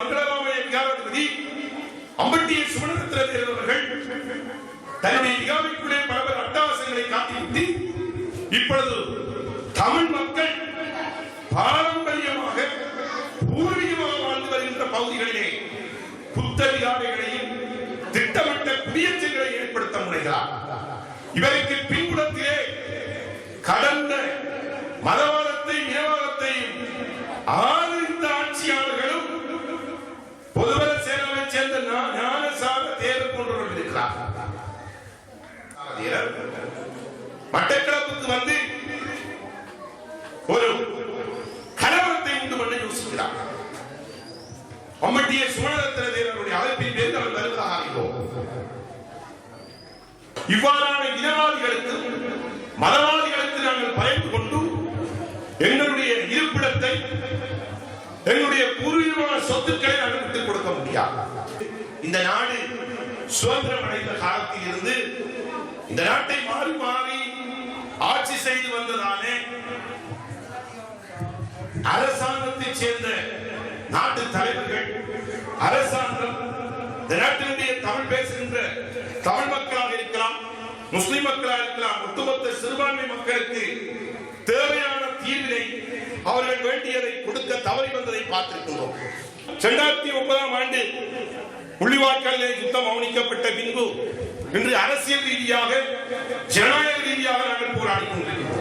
மங்களராமய விகாராதிபதி அம்பட்டிய சுமணரத்ன அவர்கள் தன்னுடைய விகாரைக்குள்ளே பல பல அட்டகாசங்களை காட்டிவிட்டு இப்பொழுது தமிழ் மக்கள் பாரம்பரியமாக பூர்வீகமாக வாழ்ந்து வருகின்ற பகுதிகளிலே புத்த விகாரைகளையும் திட்டமிட்ட குடியேற்றங்களை ஏற்படுத்த முனைகிறார். இவருக்கு பின்புலத்திலே கடந்த மதவாதத்தை இனவாதத்தையும் ஆதரித்த சேர்ந்த ஞான சார தேவர் போன்றவர்கள் இருக்கிறார். தேவர் மட்டக்களப்புக்கு வந்து ஒரு கலவரத்தை உண்டு பண்ண யோசிக்கிறார். அம்மட்டிய சுமணரத்ன தேவருடைய அழைப்பின் பேரில் அவர் வருவதாக அறிவோம். இவ்வாறான இனவாதிகளுக்கு மதவாதிகளுக்கு நாங்கள் பயந்து கொண்டு எங்களுடைய இருப்பிடத்தை எங்களுடைய பூர்வீகமான சொத்துக்களை நாங்கள் விட்டுக் கொடுக்க முடியாது. இந்த நாடு சுதந்திரம் அடைந்த காலத்தில் இருந்து இந்த நாட்டை மாறி மாறி ஆட்சி செய்து வந்ததானே அரசாங்கத்தை சேர்ந்த நாட்டு தலைவர்கள் அரசாங்கம் இந்த நாட்டினுடைய தமிழ் பேசுகின்ற தமிழ் மக்களாக இருக்கலாம் முஸ்லிம் மக்களாக இருக்கலாம் ஒட்டுமொத்த சிறுபான்மை மக்களுக்கு நாங்கள் வேண்டியதை கொடுக்க தவறி வந்ததை பார்த்திருக்கின்றோம் இரண்டாயிரத்தி ஒன்பதாம் ஆண்டு முள்ளிவாய்க்காலிலே யுத்தம் அவனிக்கப்பட்ட பின்பு இன்று அரசியல் ரீதியாக ஜனநாயக ரீதியாக நாங்கள் போராடி கொண்டிருக்கிறோம்.